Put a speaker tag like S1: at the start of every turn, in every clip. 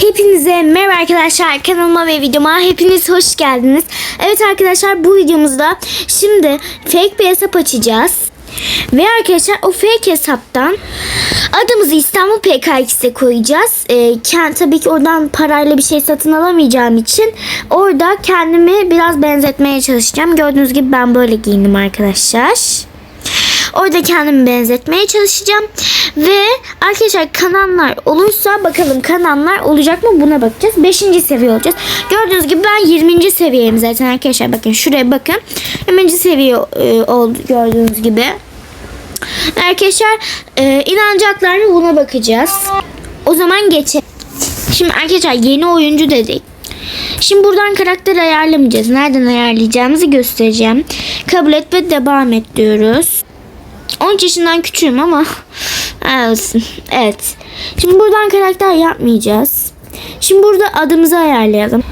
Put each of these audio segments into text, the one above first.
S1: Hepinize merhaba arkadaşlar kanalıma ve videoma hepiniz hoş geldiniz. Evet arkadaşlar bu videomuzda şimdi fake bir hesap açacağız. Ve arkadaşlar o fake hesaptan adımızı İstanbul PKX'e koyacağız. Ee, kend, tabii ki oradan parayla bir şey satın alamayacağım için orada kendimi biraz benzetmeye çalışacağım. Gördüğünüz gibi ben böyle giyindim arkadaşlar. Orada kendimi benzetmeye çalışacağım. Ve arkadaşlar kanallar olursa bakalım kanallar olacak mı buna bakacağız. 5. seviye olacağız. Gördüğünüz gibi ben 20. seviyeyim zaten arkadaşlar. Bakın şuraya bakın. 20. seviye e, oldu gördüğünüz gibi. Arkadaşlar e, inanacaklar mı buna bakacağız. O zaman geçelim. Şimdi arkadaşlar yeni oyuncu dedik. Şimdi buradan karakter ayarlamayacağız. Nereden ayarlayacağımızı göstereceğim. Kabul et ve devam et diyoruz. 13 yaşından küçüğüm ama olsun. Evet. Şimdi buradan karakter yapmayacağız. Şimdi burada adımızı ayarlayalım.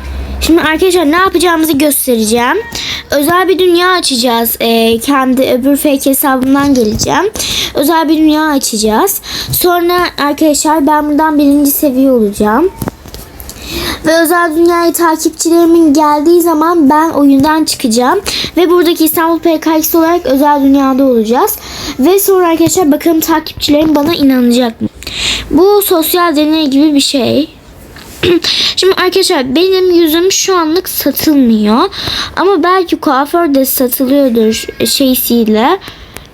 S1: Şimdi arkadaşlar ne yapacağımızı göstereceğim. Özel bir dünya açacağız. Ee, kendi öbür fake hesabımdan geleceğim. Özel bir dünya açacağız. Sonra arkadaşlar ben buradan birinci seviye olacağım. Ve özel dünyayı takipçilerimin geldiği zaman ben oyundan çıkacağım. Ve buradaki İstanbul PKX olarak özel dünyada olacağız. Ve sonra arkadaşlar bakalım takipçilerim bana inanacak mı? Bu sosyal deney gibi bir şey. Şimdi arkadaşlar benim yüzüm şu anlık satılmıyor. Ama belki kuaförde satılıyordur şeysiyle.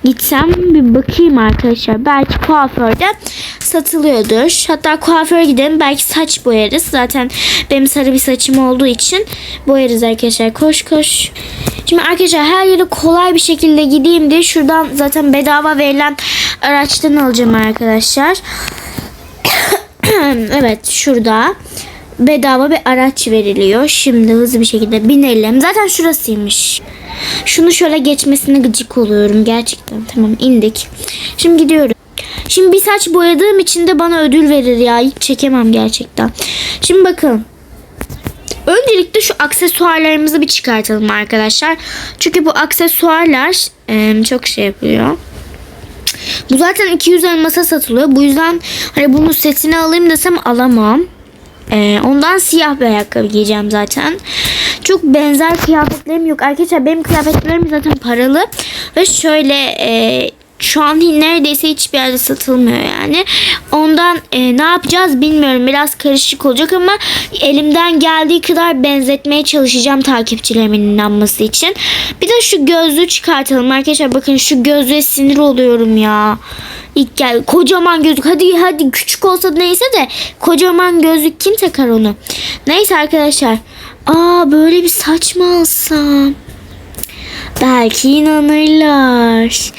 S1: Gitsem bir bakayım arkadaşlar. Belki kuaförde satılıyordur. Hatta kuaföre gidelim. Belki saç boyarız. Zaten benim sarı bir saçım olduğu için boyarız arkadaşlar. Koş koş. Şimdi arkadaşlar her yere kolay bir şekilde gideyim diye şuradan zaten bedava verilen araçtan alacağım arkadaşlar. evet şurada bedava bir araç veriliyor. Şimdi hızlı bir şekilde binelim. Zaten şurasıymış. Şunu şöyle geçmesine gıcık oluyorum gerçekten. Tamam indik. Şimdi gidiyorum. Şimdi bir saç boyadığım için de bana ödül verir ya. Hiç çekemem gerçekten. Şimdi bakın. Öncelikle şu aksesuarlarımızı bir çıkartalım arkadaşlar. Çünkü bu aksesuarlar e, çok şey yapıyor. Bu zaten 200 elmasa satılıyor. Bu yüzden hani bunu setini alayım desem alamam. Ee, ondan siyah bir ayakkabı giyeceğim zaten. Çok benzer kıyafetlerim yok. Arkadaşlar benim kıyafetlerim zaten paralı. Ve şöyle e, şu an neredeyse hiçbir yerde satılmıyor yani. Ondan e, ne yapacağız bilmiyorum. Biraz karışık olacak ama elimden geldiği kadar benzetmeye çalışacağım takipçilerimin inanması için. Bir de şu gözlüğü çıkartalım arkadaşlar. Bakın şu gözlüğe sinir oluyorum ya. İlk gel kocaman gözlük. Hadi hadi küçük olsa neyse de kocaman gözlük kim takar onu? Neyse arkadaşlar. Aa böyle bir saç mı alsam? Belki inanırlar.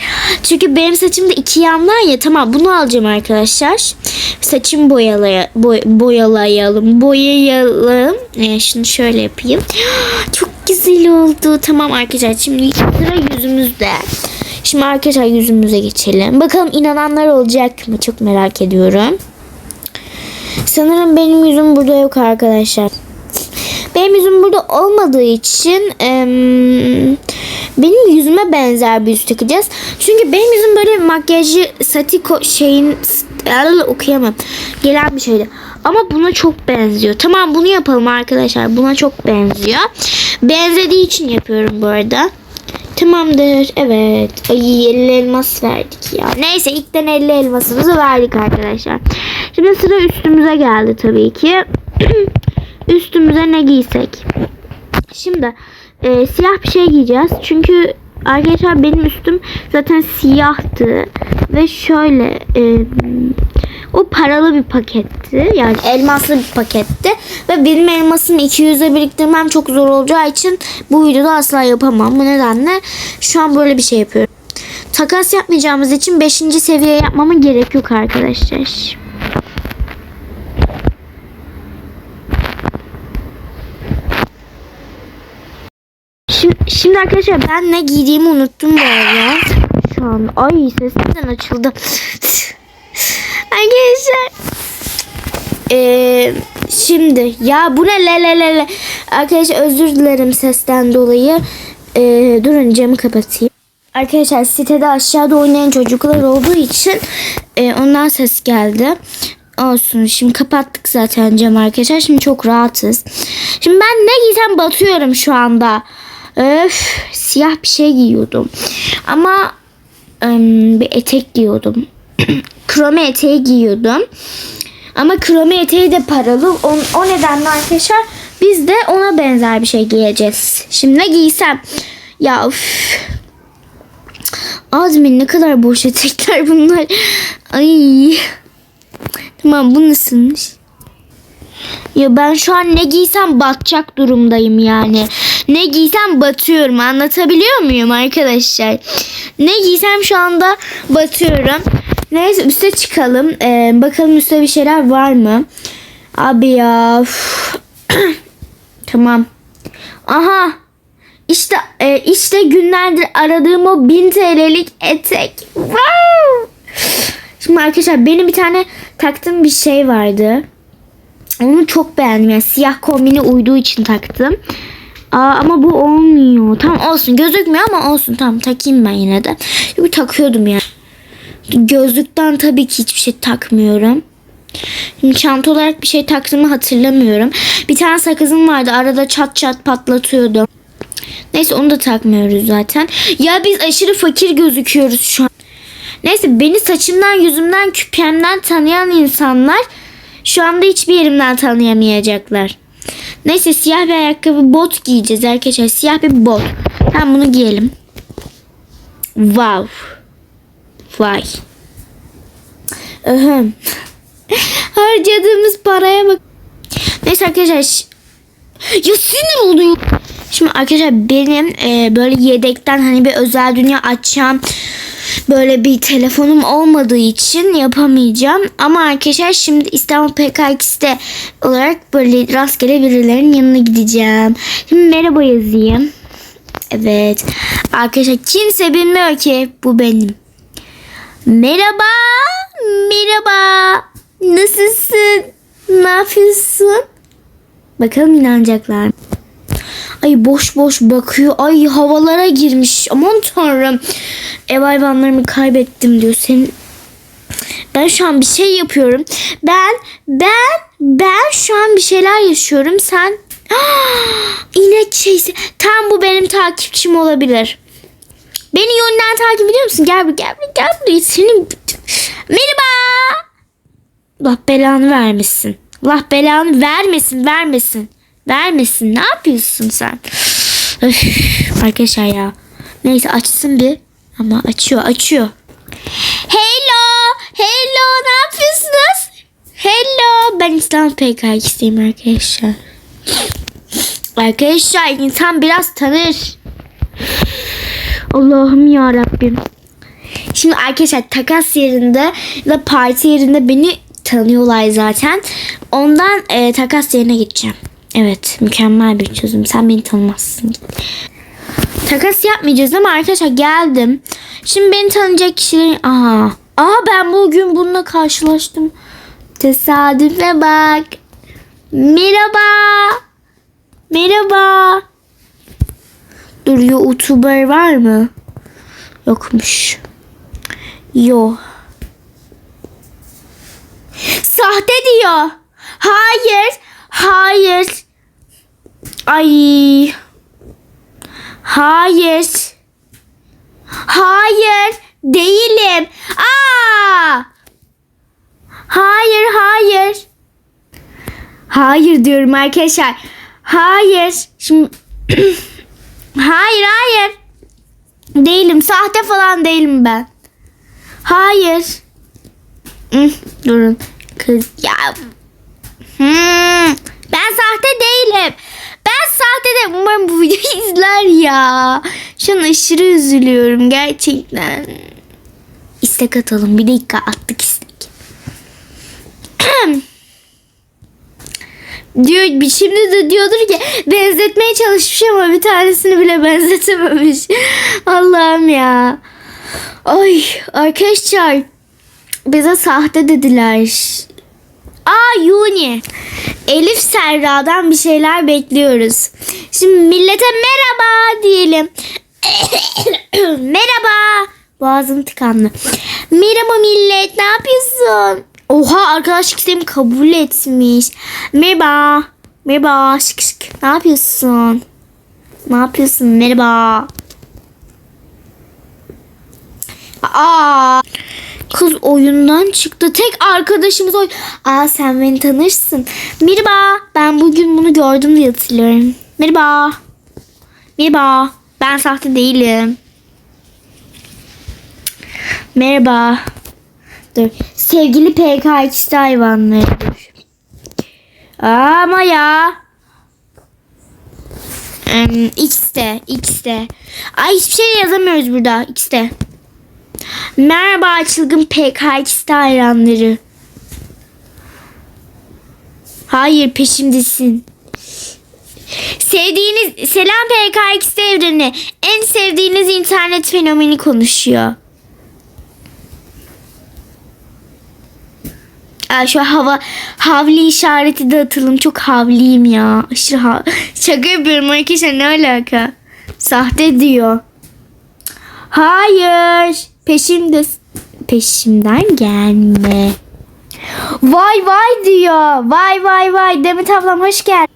S1: Çünkü benim saçımda iki yan var ya. Tamam bunu alacağım arkadaşlar. Saçım boyalaya, boy, boyalayalım. Boyayalım. Ee, şunu şöyle yapayım. Çok güzel oldu. Tamam arkadaşlar. Şimdi sıra yüzümüzde. Şimdi arkadaşlar yüzümüze geçelim. Bakalım inananlar olacak mı? Çok merak ediyorum. Sanırım benim yüzüm burada yok arkadaşlar. Benim yüzüm burada olmadığı için em, benim yüzüme benzer bir yüz takacağız. Çünkü benim yüzüm böyle makyajı satiko şeyin okuyamam. Gelen bir şeydi. Ama buna çok benziyor. Tamam bunu yapalım arkadaşlar. Buna çok benziyor. Benzediği için yapıyorum bu arada. Tamamdır. Evet. Ay 50 elmas verdik ya. Neyse ilkten 50 elmasımızı verdik arkadaşlar. Şimdi sıra üstümüze geldi tabii ki. Üstümüze ne giysek? Şimdi e, siyah bir şey giyeceğiz. Çünkü arkadaşlar benim üstüm zaten siyahtı. Ve şöyle e, o paralı bir paketti. Yani elmaslı bir paketti. Ve benim elmasımı 200'e biriktirmem çok zor olacağı için bu videoda asla yapamam. Bu nedenle şu an böyle bir şey yapıyorum. Takas yapmayacağımız için 5. seviye yapmama gerek yok arkadaşlar. Şimdi, şimdi arkadaşlar ben ne giydiğimi unuttum bu arada. Şu an ay sesimden açıldı. arkadaşlar. Ee, şimdi ya bu ne le le le le. Arkadaşlar özür dilerim sesten dolayı. Ee, durun camı kapatayım. Arkadaşlar sitede aşağıda oynayan çocuklar olduğu için e, ondan ses geldi. Olsun. Şimdi kapattık zaten cam arkadaşlar. Şimdi çok rahatız. Şimdi ben ne giysem batıyorum şu anda. Öf, siyah bir şey giyiyordum. Ama ım, bir etek giyiyordum. Krome eteği giyiyordum. Ama krome eteği de paralı. O, o nedenle arkadaşlar biz de ona benzer bir şey giyeceğiz. Şimdi ne giysem? Ya üf. Azmin ne kadar boş etekler bunlar. Ay. Tamam bu nasılmış? Ya ben şu an ne giysem batacak durumdayım yani. Ne giysem batıyorum. Anlatabiliyor muyum arkadaşlar? Ne giysem şu anda batıyorum. Neyse üste çıkalım. Ee, bakalım üstte bir şeyler var mı? Abi ya. tamam. Aha. İşte e, işte günlerdir aradığım o 1000 TL'lik etek. Wow. Şimdi arkadaşlar benim bir tane taktığım bir şey vardı. Onu çok beğendim. Yani siyah kombine uyduğu için taktım. Aa, ama bu olmuyor. Tamam olsun. Gözükmüyor ama olsun. Tamam takayım ben yine de. Çünkü takıyordum yani. Gözlükten tabii ki hiçbir şey takmıyorum. Şimdi çanta olarak bir şey taktığımı hatırlamıyorum. Bir tane sakızım vardı. Arada çat çat patlatıyordum. Neyse onu da takmıyoruz zaten. Ya biz aşırı fakir gözüküyoruz şu an. Neyse beni saçımdan, yüzümden, küpemden tanıyan insanlar şu anda hiçbir yerimden tanıyamayacaklar. Neyse siyah bir ayakkabı bot giyeceğiz arkadaşlar. Siyah bir bot. Tamam bunu giyelim. Wow. Vay. Öhüm. Harcadığımız paraya bak. Neyse arkadaşlar. Ya sinir oluyor. Şimdi arkadaşlar benim e, böyle yedekten hani bir özel dünya açacağım böyle bir telefonum olmadığı için yapamayacağım. Ama arkadaşlar şimdi İstanbul PKX'de olarak böyle rastgele birilerinin yanına gideceğim. Şimdi merhaba yazayım. Evet. Arkadaşlar kimse bilmiyor ki bu benim. Merhaba. Merhaba. Nasılsın? Ne yapıyorsun? Bakalım inanacaklar? Ay boş boş bakıyor. Ay havalara girmiş. Aman tanrım. Ev hayvanlarımı kaybettim diyor. Senin ben şu an bir şey yapıyorum. Ben ben ben şu an bir şeyler yaşıyorum. Sen Ah, inek şeysi. Tam bu benim takipçim olabilir. Beni yönden takip ediyor musun? Gel bir gel bir gel buraya. Senin Merhaba. Allah belanı vermesin. Allah belanı vermesin, vermesin. Vermesin. Ne yapıyorsun sen? Öf, arkadaşlar ya. Neyse açsın bir. Ama açıyor, açıyor. Hello. Hello. Ne yapıyorsunuz? Hello. Ben İstanbul PKX'teyim arkadaşlar. Arkadaşlar insan biraz tanır. Allah'ım ya Rabbim. Şimdi arkadaşlar takas yerinde ve parti yerinde beni tanıyorlar zaten. Ondan e, takas yerine gideceğim. Evet mükemmel bir çözüm. Sen beni tanımazsın. Takas yapmayacağız ama arkadaşlar geldim. Şimdi beni tanıyacak kişilerin... Aha. Aa ben bugün bununla karşılaştım. Tesadüfe bak. Merhaba. Merhaba. Dur YouTuber var mı? Yokmuş. Yo. Sahte diyor. Hayır. Hayır. Ay. Hayır. Hayır. Değilim. Aa. Hayır, hayır. Hayır diyorum arkadaşlar. Hayır. Şimdi Hayır, hayır. Değilim. Sahte falan değilim ben. Hayır. Hı, durun. Kız ya. Hmm, ben sahte değilim. Ben sahte de umarım bu videoyu izler ya. Şu an aşırı üzülüyorum gerçekten. İstek atalım. Bir dakika attık istek. diyor bir şimdi de diyordur ki benzetmeye çalışmış ama bir tanesini bile benzetememiş. Allah'ım ya. Ay arkadaşlar bize sahte dediler. Aa Yuni. Elif Serra'dan bir şeyler bekliyoruz. Şimdi millete merhaba diyelim. merhaba. Boğazım tıkandı. Merhaba millet ne yapıyorsun? Oha arkadaşlık isteğimi kabul etmiş. Merhaba. Merhaba. Şık şık. Ne yapıyorsun? Ne yapıyorsun? Merhaba. Aa. Kız oyundan çıktı. Tek arkadaşımız oy. Aa sen beni tanırsın. Merhaba. Ben bugün bunu gördüm diye hatırlıyorum. Merhaba. Merhaba. Ben sahte değilim. Merhaba. Dur. Sevgili PK hayvanları. Dur. Ama ya. Em, X'te. X'te. Ay hiçbir şey yazamıyoruz burada. X'te. Merhaba çılgın PKX'te hayranları. Hayır peşimdesin. Sevdiğiniz selam PKX'te evreni. En sevdiğiniz internet fenomeni konuşuyor. Aa, şu hava havli işareti de atalım. Çok havliyim ya. Aşırı ha Şaka yapıyorum arkadaşlar ne alaka? Sahte diyor. Hayır. Peşimde peşimden gelme. Vay vay diyor. Vay vay vay. Demet ablam hoş geldin.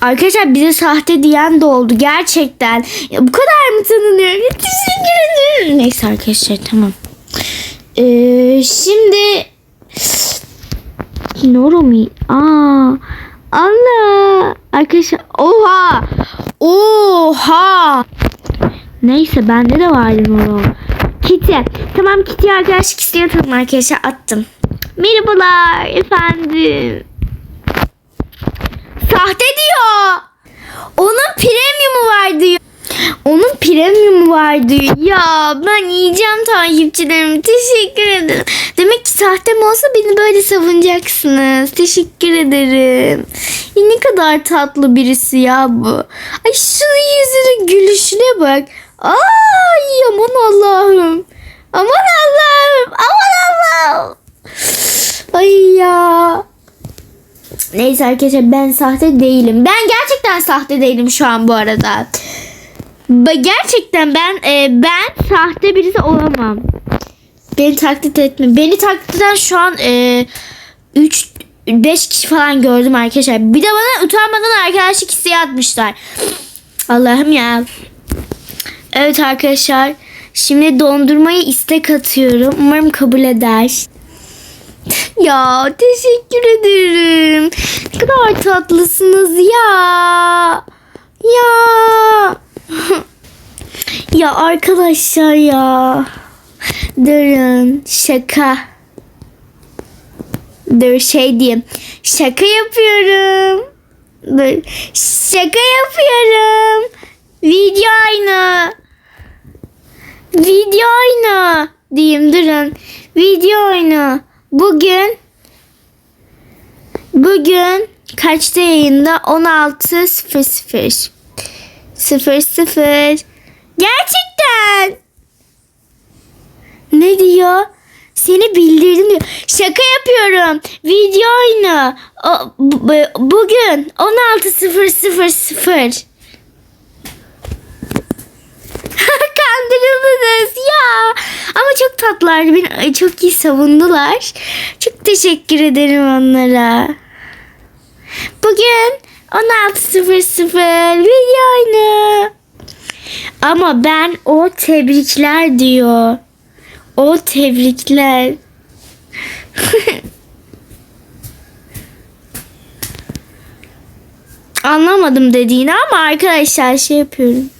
S1: Arkadaşlar bize sahte diyen de oldu gerçekten. Ya bu kadar mı tanınıyor? Teşekkür ederim. Neyse arkadaşlar tamam. Ee, şimdi Noro mu? Aa. Allah. Arkadaşlar oha. Oha. Neyse bende de vardı Noro. Kitty. Tamam Kitty arkadaşlık isteyen atalım arkadaşlar attım. Merhabalar efendim. Sahte diyor. Onun premiumu var diyor. Onun premiumu var diyor. Ya ben yiyeceğim takipçilerimi. Teşekkür ederim. Demek ki sahte mi olsa beni böyle savunacaksınız. Teşekkür ederim. Ne kadar tatlı birisi ya bu. Ay şu yüzünün gülüşüne bak. Ay aman Allah'ım. Aman Allah'ım. Aman Allah'ım. Ay ya. Neyse arkadaşlar ben sahte değilim. Ben gerçekten sahte değilim şu an bu arada. Gerçekten ben e, ben sahte birisi olamam. Beni taklit etme. Beni taklit eden şu an 3 5 kişi falan gördüm arkadaşlar. Bir de bana utanmadan arkadaşlık isteği atmışlar. Allah'ım ya. Evet arkadaşlar. Şimdi dondurmayı istek atıyorum. Umarım kabul eder. Ya teşekkür ederim. Ne kadar tatlısınız ya. Ya. ya arkadaşlar ya. Durun şaka. Dur şey diyeyim. Şaka yapıyorum. Dur. Şaka yapıyorum. Video aynı. Video oyunu diyeyim durun. Video oyunu. Bugün bugün kaçta yayında? 16.00 00 Gerçekten. Ne diyor? Seni bildirdim diyor. Şaka yapıyorum. Video oyunu. O, bu- bu- bugün 16.000 Kandırıldınız ya. Ama çok tatlılardı. Beni çok iyi savundular. Çok teşekkür ederim onlara. Bugün 16.00 video oyunu. Ama ben o tebrikler diyor. O tebrikler. Anlamadım dediğini ama arkadaşlar şey yapıyorum.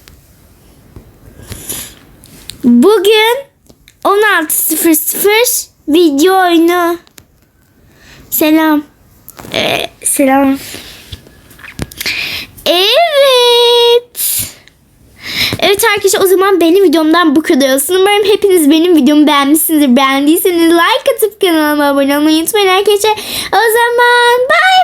S1: Bugün 16.00 video oyunu. Selam. Ee, selam. Evet. Evet arkadaşlar o zaman benim videomdan bu kadar olsun. Umarım hepiniz benim videomu beğenmişsinizdir. Beğendiyseniz like atıp kanalıma abone olmayı unutmayın arkadaşlar. O zaman bay